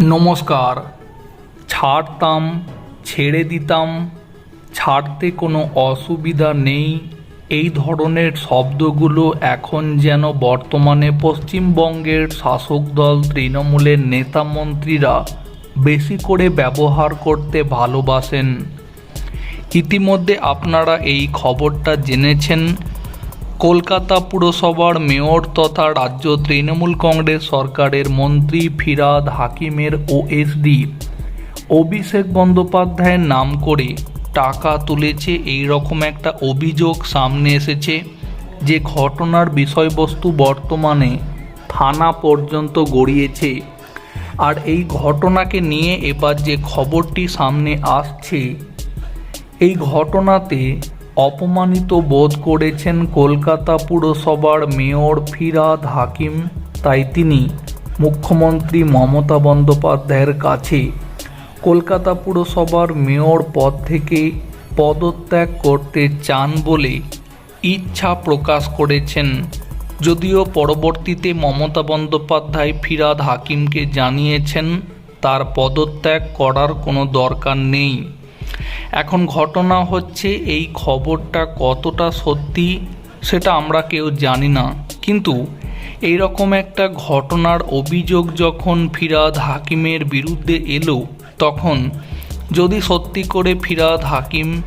নমস্কার। ছাড়তাম, ছেড়ে দিতাম, ছাড়তে কোনো অসুবিধা নেই। এই ধরনের শব্দগুলো এখন যেন বর্তমানে পশ্চিমবঙ্গের শাসক দল, তৃণমূলের নেতা মন্ত্রীরা বেশি করে ব্যবহার করতে ভালোবাসেন। ইতিমধ্যে আপনারা এই খবরটা জেনেছেন। কলকাতা পুরসভার মেয়র তথা রাজ্য তৃণমূল কংগ্রেস সরকারের মন্ত্রী ফিরাদ হাকিমের ওএসডি। অভিষেক বন্দ্যোপাধ্যায়ের নাম করে টাকা তুলেছে এই রকম একটা অভিযোগ সামনে এসেছে যে ঘটনার বিষয়বস্তু বর্তমানে থানা পর্যন্ত গড়িয়েছে। আর এই ঘটনাকে নিয়ে এবার যে খবরটি সামনে আসছে, এই ঘটনাতে অপমানিত বোধ করেছেন কলকাতা পুরসভার মেয়র ফিরাদ হাকিম। তাই তিনি মুখ্যমন্ত্রী মমতা বন্দ্যোপাধ্যায়ের কাছে কলকাতা পুরসভার মেয়র পদ থেকে পদত্যাগ করতে চান বলে ইচ্ছা প্রকাশ করেছেন। যদিও পরবর্তীতে মমতা বন্দ্যোপাধ্যায় ফিরাদ হাকিমকে জানিয়েছেন, তার পদত্যাগ করার কোনো দরকার নেই। এখন ঘটনা হচ্ছে এই খবরটা কতটা সত্যি সেটা আমরা কেউ জানি না। কিন্তু এই রকম একটা ঘটনার অভিযোগ যখন ফিরাদ হাকিমের বিরুদ্ধে এলো, তখন যদি সত্যি করে ফিরাদ হাকিম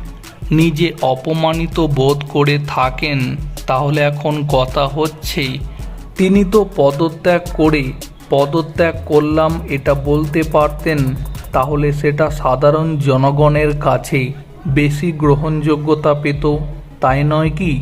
নিজে অপমানিত বোধ করে থাকেন, তাহলে এখন কথা হচ্ছে, তিনি তো পদত্যাগ করে পদত্যাগ করলাম, এটা বলতে পারতেন তাহলে সেটা সাধারণ জনগণের কাছে বেশি গ্রহণযোগ্যতা পেত তাই নয় কি?